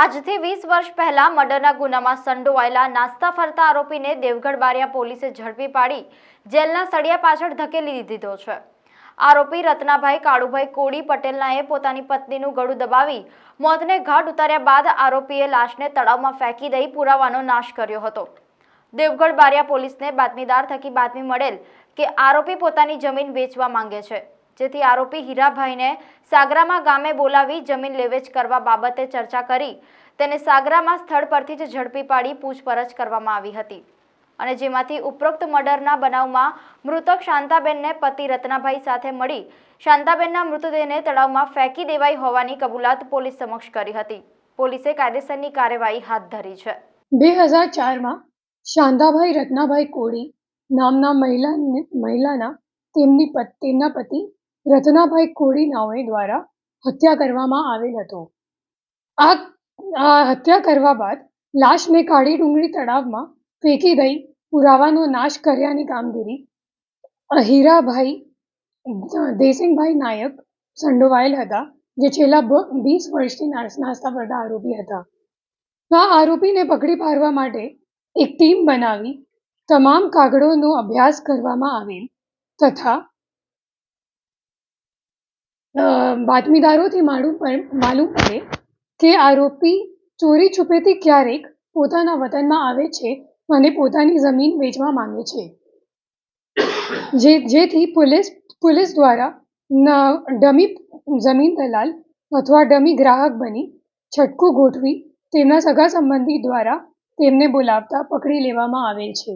આજથી વીસ વર્ષ પહેલા મર્ડરના ગુનામાં સંડોવાયેલા નાસ્તા ફરતા આરોપીને દેવગઢ બારિયા પોલીસે ઝડપી પાડી, જેલના સળિયા પાછળ ધકેલી દીધો છે. આરોપી રત્નાભાઈ કાળુભાઈ કોડી પટેલનાએ પોતાની પત્નીનું ગળું દબાવી, મોતને ઘાટ ઉતાર્યા બાદ આરોપીએ લાશને તળાવમાં ફેંકી દઈ પુરાવાનો નાશ કર્યો હતો. દેવગઢ બારિયા પોલીસને બાતમીદાર થકી બાતમી મળેલ કે આરોપી પોતાની જમીન વેચવા માંગે છે. જેથી આરોપી હીરાભાઈને સાગરામાં ગામે બોલાવી જમીન લેવેચ કરવા બાબતે ચર્ચા કરી. તેને સાગરામાં સ્થળ પરથી જ ઝડપી પાડી પૂછપરછ કરવામાં આવી હતી. અને જેમાંથી ઉપરોક્ત મર્ડરના બનાવમાં મૃતક શાંતાબેનને પતિ રત્નાભાઈ સાથે મળી શાંતાબેનના મૃતદેહને તળાવમાં ફેંકી દેવાઈ હોવાની કબૂલાત પોલીસ સમક્ષ કરી હતી. પોલીસે કાયદેસરની કાર્યવાહી હાથ ધરી છે. બે હજાર ચારમાં શાંતાભાઈ રત્નાભાઈ કોળી નામના મહિલા મહિલાના તેમની તેમના પતિ રત્નાભાઈ કોળી નાઓએ દ્વારા હત્યા કરવામાં આવેલ હતો. આ હત્યા કરવા બાદ લાશને કાળી ડુંગળી તળાવમાં ફેંકી દઈ પુરાવાનો નાશ કર્યાની કામગીરી અહીરાભાઈ હીરાભાઈ દેસિંગભાઈ નાયક સંડોવાયેલ હતા, જે છેલ્લા વીસ વર્ષથી નાસ- નાસ્તા પડતા આરોપી હતા. આ આરોપીને પકડી પાડવા માટે એક ટીમ બનાવી તમામ કાગળોનો અભ્યાસ કરવામાં આવેલ તથા બાતમીદારોથી માલુમ પડ- કે આરોપી ચોરી છુપેથી ક્યારેક પોતાના વતનમાં આવે છે અને પોતાની જમીન વેચવા માંગે છે. જે, જેથી પોલીસ પોલીસ દ્વારા ડમી જમીન દલાલ અથવા ડમી ગ્રાહક બની છટકું ગોઠવી તેમના સગા સંબંધી દ્વારા તેમને બોલાવતા પકડી લેવામાં આવેલ છે.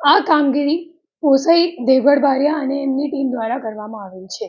આ કામગીરી પોસાઈ દેવગઢ બારિયા અને એમની ટીમ દ્વારા કરવામાં આવેલ છે.